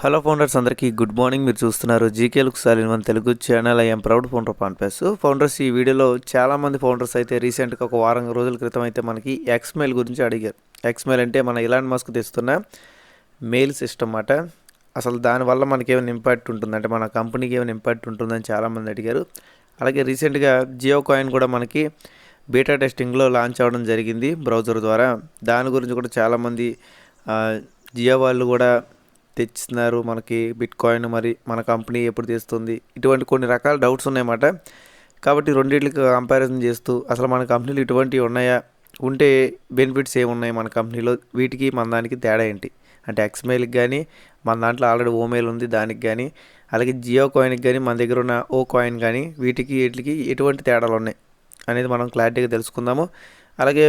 Hello founders అందరికీ good morning. మీరు చూస్తున్నారు జీకేలకు సాలిన్ one Telugu channel. I'm proud founder పాన్పేస్ founders ఈ వీడియోలో చాలామంది ఫౌండర్స్ అయితే రీసెంట్గా ఒక వారం రోజుల క్రితం అయితే మనకి ఎక్స్మెయిల్ గురించి అడిగారు. ఎక్స్మెయిల్ అంటే మన ఇలాంటి మస్క్ తెస్తున్న మెయిల్ సిస్టమ్ అన్నమాట అసలు దానివల్ల మనకేమైనా ఇంపాక్ట్ ఉంటుంది? అంటే మన కంపెనీకి ఏమైనా ఇంపాక్ట్ ఉంటుందని చాలామంది అడిగారు. అలాగే రీసెంట్గా జియో కాయిన్ కూడా మనకి బీటా టెస్టింగ్లో లాంచ్ అవ్వడం జరిగింది బ్రౌజర్ ద్వారా. దాని గురించి కూడా చాలామంది జియో వాళ్ళు కూడా తెచ్చిస్తున్నారు మనకి బిట్ కాయిన్ మరి మన కంపెనీ ఎప్పుడు తెస్తుంది? ఇటువంటి కొన్ని రకాల డౌట్స్ ఉన్నాయన్నమాట. కాబట్టి రెండింటికి కంపారిజన్ చేస్తూ అసలు మన కంపెనీలు ఇటువంటివి ఉన్నాయా? ఉంటే బెనిఫిట్స్ ఏమున్నాయి మన కంపెనీలో వీటికి మన దానికి తేడా ఏంటి? అంటే ఎక్స్మెయిల్కి కానీ మన దాంట్లో ఆల్రెడీ ఓమెయిల్ ఉంది దానికి కానీ అలాగే జియో కాయిన్కి కానీ మన దగ్గర ఉన్న ఓ కాయిన్ కానీ వీటికి వీటికి ఎటువంటి తేడాలు ఉన్నాయి? అనేది మనం క్లారిటీగా తెలుసుకుందాము. అలాగే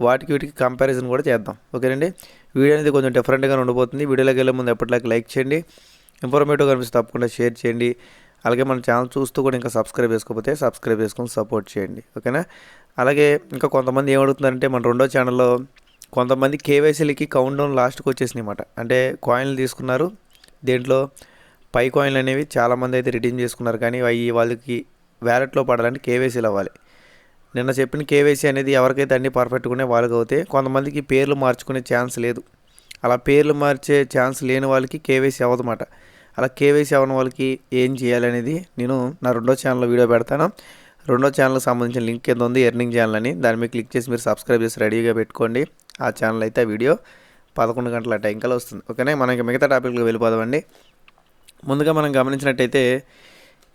వాటికి వీటికి కంపారిజన్ కూడా చేద్దాం. ఓకేనండి? వీడియో అనేది కొంచెం డిఫరెంట్గా ఉండబోతుంది. వీడియోలోకి వెళ్ళే ముందు ఎప్పటిలాగా లైక్ చేయండి. ఇన్ఫర్మేటివ్గా అనిపిస్తే తప్పకుండా షేర్ చేయండి. అలాగే మన ఛానల్ చూస్తూ కూడా ఇంకా సబ్స్క్రైబ్ చేసుకోకపోతే సబ్స్క్రైబ్ చేసుకొని సపోర్ట్ చేయండి. ఓకేనా? అలాగే ఇంకా కొంతమంది ఏమడుగుతున్నారంటే మన రెండో ఛానల్లో కొంతమంది కేవైసీలకి కౌంట్ డౌన్ లాస్ట్కి వచ్చేసినాయి అన్నమాట. అంటే కాయిన్లు తీసుకున్నారు. దేంట్లో పై కాయిన్లు అనేవి చాలామంది అయితే రిడీమ్ చేసుకున్నారు. కానీ అవి వాళ్ళకి వ్యాలెట్లో పడాలంటే కేవైసీలు అవ్వాలి. నిన్న చెప్పిన కేవైసీ అనేది ఎవరికైతే అన్ని పర్ఫెక్ట్గానే వాళ్ళకి అవుతాయి కొంతమందికి పేర్లు మార్చుకునే ఛాన్స్ లేదు. అలా పేర్లు మార్చే ఛాన్స్ లేని వాళ్ళకి కేవైసీ అవ్వదన్నమాట. అలా కేవైసీ అవ్వని వాళ్ళకి ఏం చేయాలనేది నేను నా రెండో ఛానల్లో వీడియో పెడతాను. రెండో ఛానల్కి సంబంధించిన లింక్ కింద ఉంది ఎర్నింగ్ ఛానల్ అని. దాని మీద క్లిక్ చేసి మీరు సబ్స్క్రైబ్ చేసి రెడీగా పెట్టుకోండి. ఆ ఛానల్ అయితే ఆ వీడియో పదకొండు గంటల టైంకల్ వస్తుంది. ఓకేనా? మనకి మిగతా టాపిక్లకు వెళ్ళిపోదామండి. ముందుగా మనం గమనించినట్టయితే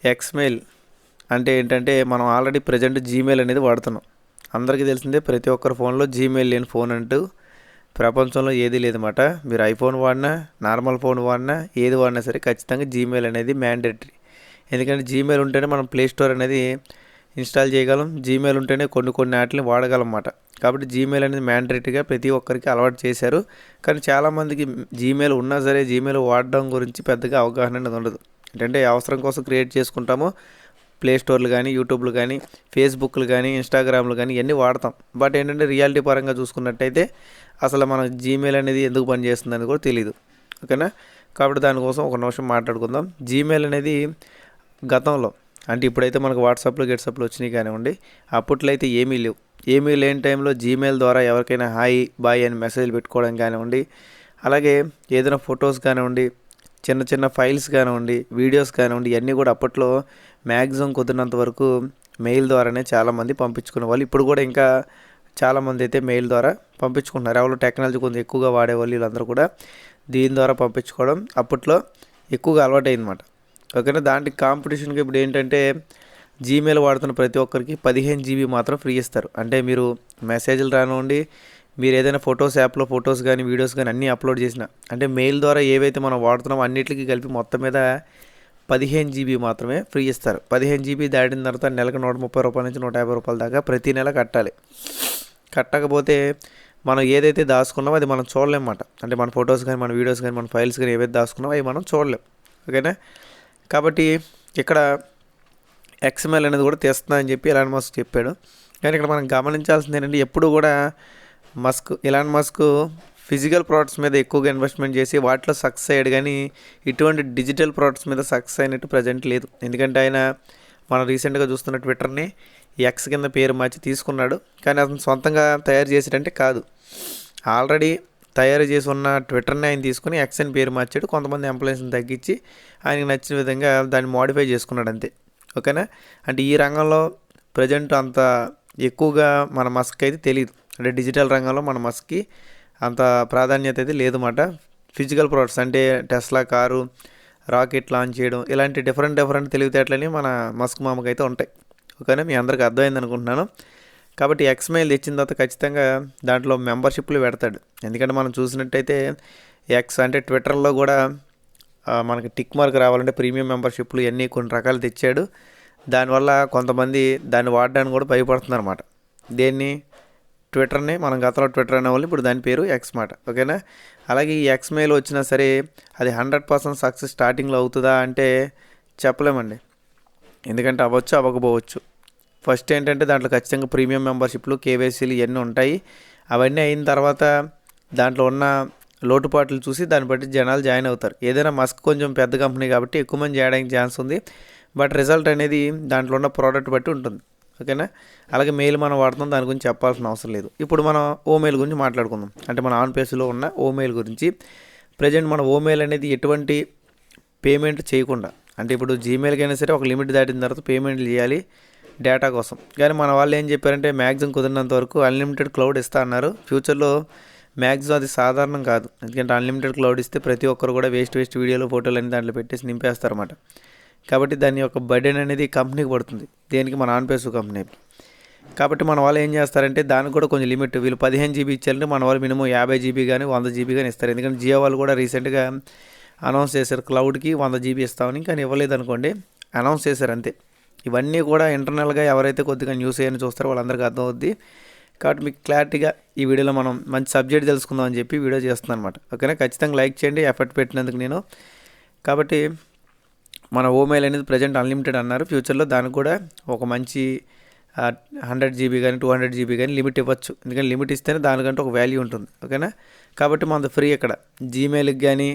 ఎక్స్మెయిల్ అంటే ఏంటంటే మనం ఆల్రెడీ ప్రజెంట్ జీమెయిల్ అనేది వాడుతున్నాం. అందరికీ తెలిసిందే ప్రతి ఒక్కరి ఫోన్లో జీమెయిల్ లేని ఫోన్ అంటూ ప్రపంచంలో ఏది లేదన్నమాట. మీరు ఐఫోన్ వాడినా నార్మల్ ఫోన్ వాడినా ఏది వాడినా సరే ఖచ్చితంగా జీమెయిల్ అనేది మ్యాండేటరీ ఎందుకంటే జీమెయిల్ ఉంటేనే మనం ప్లే స్టోర్ అనేది ఇన్స్టాల్ చేయగలం. జీమెయిల్ ఉంటేనే కొన్ని కొన్ని వాటిని వాడగలం అన్నమాట. కాబట్టి జీమెయిల్ అనేది మ్యాండేటరీగా ప్రతి ఒక్కరికి అలవాటు చేశారు. కానీ చాలామందికి జీమెయిల్ ఉన్నా సరే జీమెయిల్ వాడడం గురించి పెద్దగా అవగాహన అనేది ఉండదు. ఏంటంటే అవసరం కోసం క్రియేట్ చేసుకుంటాము. ప్లే స్టోర్లు కానీ యూట్యూబ్లు కానీ ఫేస్బుక్లు కానీ ఇన్స్టాగ్రామ్లు కానీ ఇవన్నీ వాడతాం. బట్ ఏంటంటే రియాలిటీ పరంగా చూసుకున్నట్టయితే అసలు మన జీమెయిల్ అనేది ఎందుకు పనిచేస్తుందని కూడా తెలియదు ఓకేనా? కాబట్టి దానికోసం ఒక నిమిషం మాట్లాడుకుందాం. జీమెయిల్ అనేది గతంలో అంటే ఇప్పుడైతే మనకు వాట్సాప్లో గెట్సప్లో వచ్చినాయి కానివ్వండి అప్పట్లో అయితే ఏమీ లేవు. ఏమీ లేని టైంలో జీమెయిల్ ద్వారా ఎవరికైనా హాయ్ బాయ్ అని మెసేజ్లు పెట్టుకోవడం కానివ్వండి అలాగే ఏదైనా ఫొటోస్ కానివ్వండి చిన్న చిన్న ఫైల్స్ కానివ్వండి వీడియోస్ కానివ్వండి ఇవన్నీ కూడా అప్పట్లో మ్యాక్సిమం కుదిరినంత వరకు మెయిల్ ద్వారానే చాలామంది పంపించుకునే వాళ్ళు. ఇప్పుడు కూడా ఇంకా చాలామంది అయితే మెయిల్ ద్వారా పంపించుకుంటున్నారు. ఎవరు టెక్నాలజీ కొంచెం ఎక్కువగా వాడేవాళ్ళు వీళ్ళందరూ కూడా దీని ద్వారా పంపించుకోవడం అప్పట్లో ఎక్కువగా అలవాటైందన్నమాట. ఓకేనా? దాంట్లో కాంపిటీషన్కి ఇప్పుడు ఏంటంటే జీమెయిల్ వాడుతున్న ప్రతి ఒక్కరికి పదిహేను జీబీ మాత్రం ఫ్రీ ఇస్తారు. అంటే మీరు మెసేజ్లు రానివ్వండి మీరు ఏదైనా ఫొటోస్ యాప్లో ఫొటోస్ కానీ వీడియోస్ కానీ అన్నీ అప్లోడ్ చేసిన అంటే మెయిల్ ద్వారా ఏవైతే మనం వాడుతున్నామో అన్నిటికీ కలిపి మొత్తం మీద పదిహేను జీబీ మాత్రమే ఫ్రీ ఇస్తారు. పదిహేను జీబీ దాటిన తర్వాత నెలకు నూట ముప్పై రూపాయల నుంచి నూట యాభై రూపాయల దాకా ప్రతి నెల కట్టాలి. కట్టకపోతే మనం ఏదైతే దాచుకున్నామో అది మనం చూడలేమన్నమాట. అంటే మన ఫొటోస్ కానీ మన వీడియోస్ కానీ మన ఫైల్స్ కానీ ఏవైతే దాచుకున్నామో అవి మనం చూడలేం. ఓకేనా? కాబట్టి ఇక్కడ ఎక్స్ఎంఎల్ అనేది కూడా తెస్తున్నా అని చెప్పి ఎలాన్ మస్క్ చెప్పాడు. కానీ ఇక్కడ మనం గమనించాల్సింది ఏంటంటే ఎప్పుడు కూడా Musk Elon Musk physical products మీద ఎక్కువగా ఇన్వెస్ట్మెంట్ చేసి వాటిలో సక్సెస్ అయ్యాడు కానీ ఇటువంటి డిజిటల్ ప్రోడక్ట్స్ మీద సక్సెస్ అయినట్టు ప్రజెంట్ లేదు. ఎందుకంటే ఆయన మనం రీసెంట్గా చూస్తున్న ట్విట్టర్ని ఎక్స్ కింద పేరు మార్చి తీసుకున్నాడు. కానీ అతను సొంతంగా తయారు చేసేటంటే కాదు. ఆల్రెడీ తయారు చేసి ఉన్న ట్విట్టర్ని ఆయన తీసుకుని ఎక్స్ అని పేరు మార్చాడు. కొంతమంది ఎంప్లాయీస్ని తగ్గించి ఆయనకు నచ్చిన విధంగా దాన్ని మోడిఫై చేసుకున్నాడు అంతే. ఓకేనా? అంటే ఈ రంగంలో ప్రజెంట్ అంత ఎక్కువగా మన మస్క్ అయితే తెలియదు అంటే డిజిటల్ రంగంలో మన మస్క్కి అంత ప్రాధాన్యత అయితే లేదన్నమాట. ఫిజికల్ ప్రొడక్ట్స్ అంటే టెస్లా కారు రాకెట్ లాంచ్ చేయడం ఇలాంటి డిఫరెంట్ డిఫరెంట్ తెలివితేటలని మన మస్క్ మామకి అయితే ఉంటాయి. ఓకేనా? మీ అందరికీ అర్థమైంది అనుకుంటున్నాను. కాబట్టి ఎక్స్మెయిల్ తెచ్చిన తర్వాత ఖచ్చితంగా దాంట్లో మెంబర్షిప్లు పెడతాడు. ఎందుకంటే మనం చూసినట్టయితే ఎక్స్ అంటే ట్విట్టర్లో కూడా మనకి టిక్ మార్క్ రావాలంటే ప్రీమియం మెంబర్షిప్లు ఇవన్నీ కొన్ని రకాలు తెచ్చాడు. దానివల్ల కొంతమంది దాన్ని వాడడానికి కూడా భయపడుతున్నారు అనమాట దేన్ని? ట్విట్టర్ని మనం గతంలో ట్విట్టర్ అనేవాళ్ళు ఇప్పుడు దాని పేరు ఎక్స్ మాట. ఓకేనా? అలాగే ఈ ఎక్స్ మెయిల్ వచ్చినా సరే అది హండ్రెడ్ పర్సెంట్ సక్సెస్ స్టార్టింగ్లో అవుతుందా అంటే చెప్పలేమండి. ఎందుకంటే అవ్వచ్చు అవ్వకపోవచ్చు. ఫస్ట్ ఏంటంటే దాంట్లో ఖచ్చితంగా ప్రీమియం మెంబర్షిప్లు కేవైసీలు ఇవన్నీ ఉంటాయి. అవన్నీ అయిన తర్వాత దాంట్లో ఉన్న లోటుపాట్లు చూసి దాన్ని బట్టి జనాలు జాయిన్ అవుతారు. ఏదైనా మస్క్ కొంచెం పెద్ద కంపెనీ కాబట్టి ఎక్కువ మంది చేయడానికి ఛాన్స్ ఉంది. బట్ రిజల్ట్ అనేది దాంట్లో ఉన్న ప్రోడక్ట్ బట్టి ఉంటుంది. ఓకేనా? అలాగే మెయిల్ మనం వాడుతాం దాని గురించి చెప్పాల్సిన అవసరం లేదు. ఇప్పుడు మనం ఓ మెయిల్ గురించి మాట్లాడుకుందాం. అంటే మన ఆన్ పేస్లో ఉన్న ఓ మెయిల్ గురించి. ప్రజెంట్ మన ఓమెయిల్ అనేది ఎటువంటి పేమెంట్ చేయకుండా అంటే ఇప్పుడు జీమెయిల్కి అయినా సరే ఒక లిమిట్ దాటిన తర్వాత పేమెంట్లు చేయాలి డేటా కోసం. కానీ మన వాళ్ళు ఏం చెప్పారంటే మ్యాక్సిమం కుదిరినంత వరకు అన్లిమిటెడ్ క్లౌడ్ ఇస్తా అన్నారు. ఫ్యూచర్లో మ్యాక్సిమం అది సాధారణం కాదు. ఎందుకంటే అన్లిమిటెడ్ క్లౌడ్ ఇస్తే ప్రతి ఒక్కరు కూడా వేస్ట్ వేస్ట్ వీడియోలు ఫోటోలు అన్ని దాంట్లో పెట్టేసి నింపేస్తారన్నమాట. కాబట్టి దాని యొక్క బర్డెన్ అనేది కంపెనీకి పడుతుంది. దేనికి? మన ఆన్పేసు కంపెనీ కాబట్టి మన వాళ్ళు ఏం చేస్తారంటే దానికి కూడా కొంచెం లిమిట్ వీళ్ళు పదిహేను జీబీ ఇచ్చారంటే మన వాళ్ళు మినిమం యాభై జీబీ కానీ వంద జీబీ కానీ ఇస్తారు. ఎందుకంటే జియో వాళ్ళు కూడా రీసెంట్గా అనౌన్స్ చేశారు క్లౌడ్కి వంద జీబీ ఇస్తామని కానీ ఇవ్వలేదు అనుకోండి అనౌన్స్ చేశారు అంతే. ఇవన్నీ కూడా ఇంటర్నల్గా ఎవరైతే కొద్దిగా న్యూస్ అయ్యని చూస్తారో వాళ్ళందరికీ అర్థం అవుద్ది కాబట్టి మీకు క్లారిటీగా ఈ వీడియోలో మనం మంచి సబ్జెక్ట్ తెలుసుకుందాం అని చెప్పి వీడియో చేస్తున్నాను అనమాట ఓకేనా? ఖచ్చితంగా లైక్ చేయండి ఎఫర్ట్ పెట్టినందుకు నేను. కాబట్టి మన ఓమెయిల్ అనేది ప్రజెంట్ అన్లిమిటెడ్ అన్నారు. ఫ్యూచర్లో దానికి కూడా ఒక మంచి హండ్రెడ్ జీబీ కానీ టూ హండ్రెడ్ జీబీ కానీ లిమిట్ ఇవ్వచ్చు. ఎందుకంటే లిమిట్ ఇస్తేనే దానికంటే ఒక వాల్యూ ఉంటుంది. ఓకేనా? కాబట్టి మనది ఫ్రీ ఇక్కడ. జీమెయిల్కి కానీ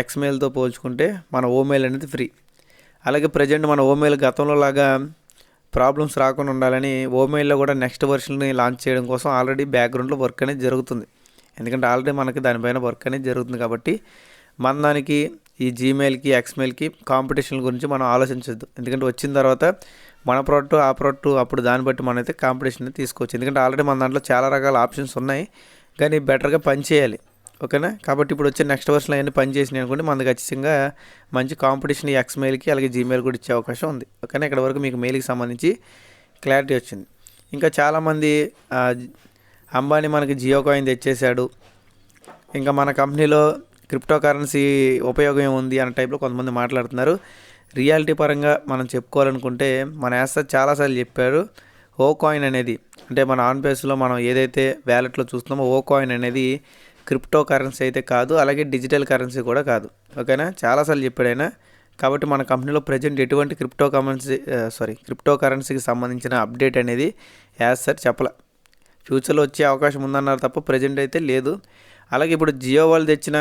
ఎక్స్మెయిల్తో పోల్చుకుంటే మన ఓమెయిల్ అనేది ఫ్రీ. అలాగే ప్రజెంట్ మన ఓమెయిల్ గతంలో లాగా ప్రాబ్లమ్స్ రాకుండా ఉండాలని ఓమెయిల్లో కూడా నెక్స్ట్ వర్షన్ని లాంచ్ చేయడం కోసం ఆల్రెడీ బ్యాక్గ్రౌండ్లో వర్క్ అనేది జరుగుతుంది. ఎందుకంటే ఆల్రెడీ మనకి దానిపైన వర్క్ అనేది జరుగుతుంది కాబట్టి మన దానికి ఈ జీమెయిల్కి ఎక్స్మెయిల్కి కాంపిటీషన్ గురించి మనం ఆలోచించద్దు. ఎందుకంటే వచ్చిన తర్వాత మన ప్రోడక్ట్ ఆ ప్రోడక్ట్ అప్పుడు దాన్ని బట్టి మనం అయితే కాంపిటీషన్ తీసుకోవచ్చు. ఎందుకంటే ఆల్రెడీ మన దాంట్లో చాలా రకాల ఆప్షన్స్ ఉన్నాయి. కానీ బెటర్గా పనిచేయాలి ఓకేనా? కాబట్టి ఇప్పుడు వచ్చే నెక్స్ట్ వర్షన్లో అవన్నీ పని చేసినాయి అనుకోండి మనకు ఖచ్చితంగా మంచి కాంపిటీషన్ ఈ ఎక్స్మెయిల్కి అలాగే జీమెయిల్ కూడా ఇచ్చే అవకాశం ఉంది. ఓకేనా? ఇక్కడ వరకు మీకు మెయిల్కి సంబంధించి క్లారిటీ వచ్చింది. ఇంకా చాలామంది అంబానీ మనకి జియో కాయిన్ తెచ్చేశాడు. ఇంకా మన కంపెనీలో క్రిప్టో కరెన్సీ ఉపయోగం ఏముంది అన్న టైప్లో కొంతమంది మాట్లాడుతున్నారు. రియాలిటీ పరంగా మనం చెప్పుకోవాలనుకుంటే మన యాస్టర్ చాలాసార్లు చెప్పారు. ఓ కాయిన్ అనేది అంటే మన ఆన్పేస్లో మనం ఏదైతే వ్యాలెట్లో చూస్తున్నామో ఓ కాయిన్ అనేది క్రిప్టో కరెన్సీ అయితే కాదు అలాగే డిజిటల్ కరెన్సీ కూడా కాదు. ఓకేనా చాలాసార్లు చెప్పాడు ఆయన. కాబట్టి మన కంపెనీలో ప్రజెంట్ ఎటువంటి క్రిప్టో కరెన్సీ సారీ క్రిప్టో కరెన్సీకి సంబంధించిన అప్డేట్ అనేది యాజ్ సార్ చెప్పలే. ఫ్యూచర్లో వచ్చే అవకాశం ఉందన్నారు తప్ప ప్రజెంట్ అయితే లేదు. అలాగే ఇప్పుడు జియో వాళ్ళు తెచ్చిన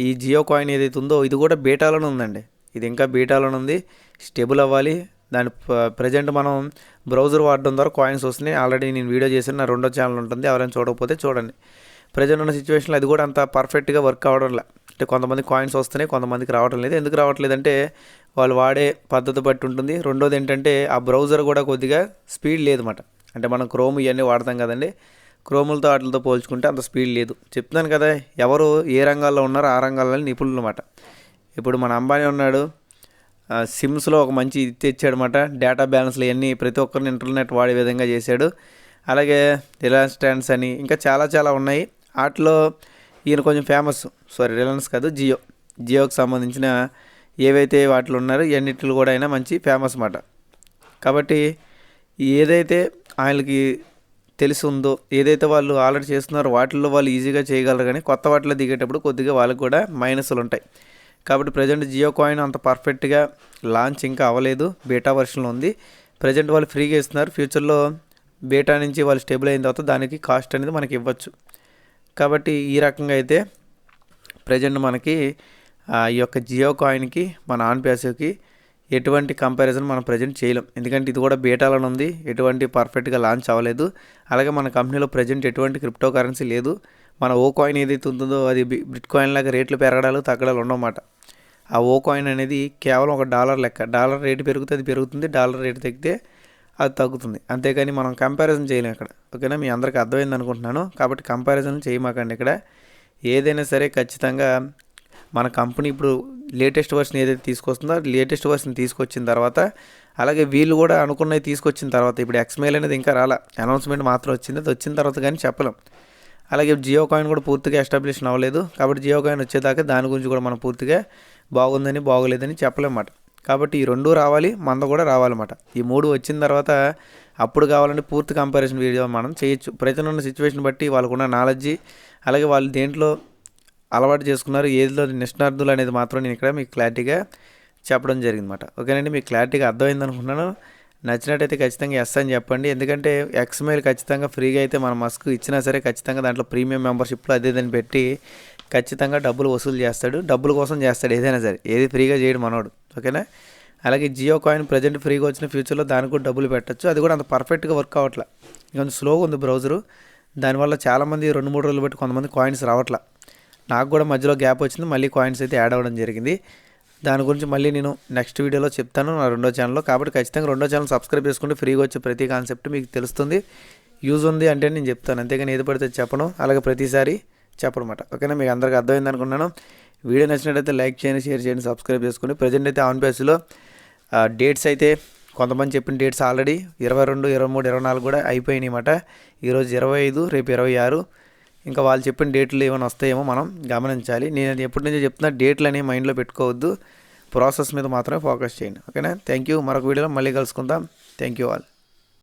ఈ జియో కాయిన్ ఏదైతే ఉందో ఇది కూడా బీటాలోనే ఉందండి. ఇది ఇంకా బీటాలోనే ఉంది. స్టేబుల్ అవ్వాలి. దాని ప్రజెంట్ మనం బ్రౌజర్ వాడడం ద్వారా కాయిన్స్ వస్తున్నాయి. ఆల్రెడీ నేను వీడియో చేసిన నా రెండో ఛానల్ ఉంటుంది. ఎవరైనా చూడకపోతే చూడండి. ప్రజెంట్ ఉన్న సిచ్యువేషన్లో అది కూడా అంత పర్ఫెక్ట్గా వర్క్ అవ్వడం లే. అంటే కొంతమంది కాయిన్స్ వస్తున్నాయి కొంతమందికి రావడం లేదు. ఎందుకు రావట్లేదంటే వాళ్ళు వాడే పద్ధతి బట్టి ఉంటుంది. రెండోది ఏంటంటే ఆ బ్రౌజర్ కూడా కొద్దిగా స్పీడ్ లేదన్నమాట. అంటే మనం క్రోమ్ ఇవన్నీ వాడతాం కదండి. క్రోములతో వాటితో పోల్చుకుంటే అంత స్పీడ్ లేదు. చెప్తున్నాను కదా ఎవరు ఏ రంగాల్లో ఉన్నారో ఆ రంగాల్లో నిపుణులు అనమాట ఇప్పుడు మన అంబానీ ఉన్నాడు సిమ్స్లో ఒక మంచి ఇది తెచ్చాడనమాట డేటా బ్యాలెన్స్లు ఇవన్నీ ప్రతి ఒక్కరిని ఇంటర్నెట్ వాడే విధంగా చేశాడు. అలాగే రిలయన్స్ స్టాండ్స్ అని ఇంకా చాలా చాలా ఉన్నాయి. వాటిలో ఈయన కొంచెం ఫేమస్ సారీ రిలయన్స్ కాదు జియో. జియోకి సంబంధించిన ఏవైతే వాటిలో ఉన్నారో ఇవన్నిటిలో కూడా అయినా మంచి ఫేమస్ అన్నమాట. కాబట్టి ఏదైతే ఆయనకి తెలిసి ఉందో ఏదైతే వాళ్ళు ఆల్రెడీ చేస్తున్నారో వాటిల్లో వాళ్ళు ఈజీగా చేయగలరు కానీ కొత్త వాటిలో దిగేటప్పుడు కొద్దిగా వాళ్ళకి కూడా మైనస్లు ఉంటాయి. కాబట్టి ప్రజెంట్ జియో కాయిన్ అంత పర్ఫెక్ట్గా లాంచ్ ఇంకా అవ్వలేదు. బేటా వర్షన్లో ఉంది. ప్రజెంట్ వాళ్ళు ఫ్రీగా ఇస్తున్నారు. ఫ్యూచర్లో బేటా నుంచి వాళ్ళు స్టేబుల్ అయిన తర్వాత దానికి కాస్ట్ అనేది మనకి ఇవ్వచ్చు. కాబట్టి ఈ రకంగా అయితే ప్రజెంట్ మనకి ఈ యొక్క జియో కాయిన్కి మన ఆన్ పేసోకి ఎటువంటి కంపారిజన్ మనం ప్రజెంట్ చేయలేం. ఎందుకంటే ఇది కూడా బీటాలోనే ఉంది. ఎటువంటి పర్ఫెక్ట్గా లాంచ్ అవ్వలేదు. అలాగే మన కంపెనీలో ప్రజెంట్ ఎటువంటి క్రిప్టో కరెన్సీ లేదు. మన ఓ కాయిన్ ఏదైతే ఉంటుందో అది బిట్ కాయిన్ లాగా రేట్లు పెరగడాలు తగ్గడాలు ఉండవన్నమాట ఆ ఓ కాయిన్ అనేది కేవలం ఒక డాలర్ లెక్క. డాలర్ రేటు పెరిగితే అది పెరుగుతుంది. డాలర్ రేటు తగ్గితే అది తగ్గుతుంది. అంతేకాని మనం కంపారిజన్ చేయలేం ఇక్కడ ఓకేనా? మీ అందరికీ అర్థమైంది అనుకుంటున్నాను. కాబట్టి కంపారిజన్ చేయమాకండి ఇక్కడ. ఏదైనా సరే ఖచ్చితంగా మన కంపెనీ ఇప్పుడు లేటెస్ట్ వర్షన్ ఏదైతే తీసుకొస్తుందో లేటెస్ట్ వర్షన్ తీసుకొచ్చిన తర్వాత అలాగే వీళ్ళు కూడా అనుకున్నవి తీసుకొచ్చిన తర్వాత ఇప్పుడు ఎక్స్మెయిల్ అనేది ఇంకా రాలా. అనౌన్స్మెంట్ మాత్రం వచ్చింది. అది వచ్చిన తర్వాత కానీ చెప్పలేం. అలాగే జియో కాయిన్ కూడా పూర్తిగా ఎస్టాబ్లిష్ అవ్వలేదు. కాబట్టి జియో కాయిన్ వచ్చేదాకా దాని గురించి కూడా మనం పూర్తిగా బాగుందని బాగోలేదని చెప్పలేమాట కాబట్టి ఈ రెండు రావాలి మంద కూడా రావాలన్నమాట. ఈ మూడు వచ్చిన తర్వాత అప్పుడు కావాలంటే పూర్తి కంపారిజన్ వీడియో మనం చేయొచ్చు. ప్రజలున్న సిచ్యువేషన్ బట్టి వాళ్ళకున్న నాలెడ్జి అలాగే వాళ్ళు దేంట్లో అలవాటు చేసుకున్నారు. ఏదిలో నిష్ణార్థులు అనేది మాత్రం నేను ఇక్కడ మీకు క్లారిటీగా చెప్పడం జరిగిందన్నమాట. ఓకేనండి? మీకు క్లారిటీగా అర్థమైంది అనుకుంటున్నాను నచ్చినట్టయితే ఖచ్చితంగా ఎస్ అని చెప్పండి. ఎందుకంటే ఎక్స్మెయిల్ ఖచ్చితంగా ఫ్రీగా అయితే మన మస్క్ ఇచ్చినా సరే ఖచ్చితంగా దాంట్లో ప్రీమియం మెంబర్షిప్లో అదే దాన్ని పెట్టి ఖచ్చితంగా డబ్బులు వసూలు చేస్తాడు. డబ్బుల కోసం చేస్తాడు ఏదైనా సరే. ఏది ఫ్రీగా చేయడు మనోడు. ఓకేనా? అలాగే జియో కాయిన్ ప్రజెంట్ ఫ్రీగా వచ్చిన ఫ్యూచర్లో దానికి కూడా డబ్బులు పెట్టచ్చు. అది కూడా అంత పర్ఫెక్ట్గా వర్క్ అవ్వట్లే. కొంచెం స్లోగా ఉంది బ్రౌజరు. దానివల్ల చాలామంది రెండు మూడు రోజులు పెట్టి కొంతమంది కాయిన్స్ రావట్లా. నాకు కూడా మధ్యలో గ్యాప్ వచ్చింది. మళ్ళీ కాయిన్స్ అయితే యాడ్ అవ్వడం జరిగింది. దాని గురించి మళ్ళీ నేను నెక్స్ట్ వీడియోలో చెప్తాను. నా రెండో ఛానల్లో కాబట్టి ఖచ్చితంగా రెండో ఛానల్ సబ్స్క్రైబ్ చేసుకుంటే ఫ్రీగా వచ్చే ప్రతి కాన్సెప్ట్ మీకు తెలుస్తుంది. యూజ్ ఉంది అంటే నేను చెప్తాను. అంతేగాని ఏది పడితే చెప్పను. అలాగే ప్రతిసారి చెప్పడమాట ఓకేనా? మీకు అందరికీ అర్థమైంది అనుకున్నాను వీడియో నచ్చినట్టయితే లైక్ చేయండి షేర్ చేయండి సబ్స్క్రైబ్ చేసుకోండి ప్రజెంట్ అయితే ఆన్ పేస్లో డేట్స్ అయితే కొంతమంది చెప్పిన డేట్స్ ఆల్రెడీ ఇరవై రెండు ఇరవై మూడు ఇరవై నాలుగు కూడా అయిపోయినాయి అన్నమాట. ఈరోజు ఇరవై ఐదు రేపు ఇరవై ఆరు. ఇంకా వాళ్ళు చెప్పిన డేట్లు ఏమైనా వస్తాయేమో మనం గమనించాలి. నేను అది ఎప్పటి నుంచో చెప్తున్నా డేట్లు అనేవి మైండ్లో పెట్టుకోవద్దు. ప్రాసెస్ మీద మాత్రమే ఫోకస్ చేయండి. ఓకేనా? థ్యాంక్ యూ మరొక వీడియోలో మళ్ళీ కలుసుకుందాం. Thank you all.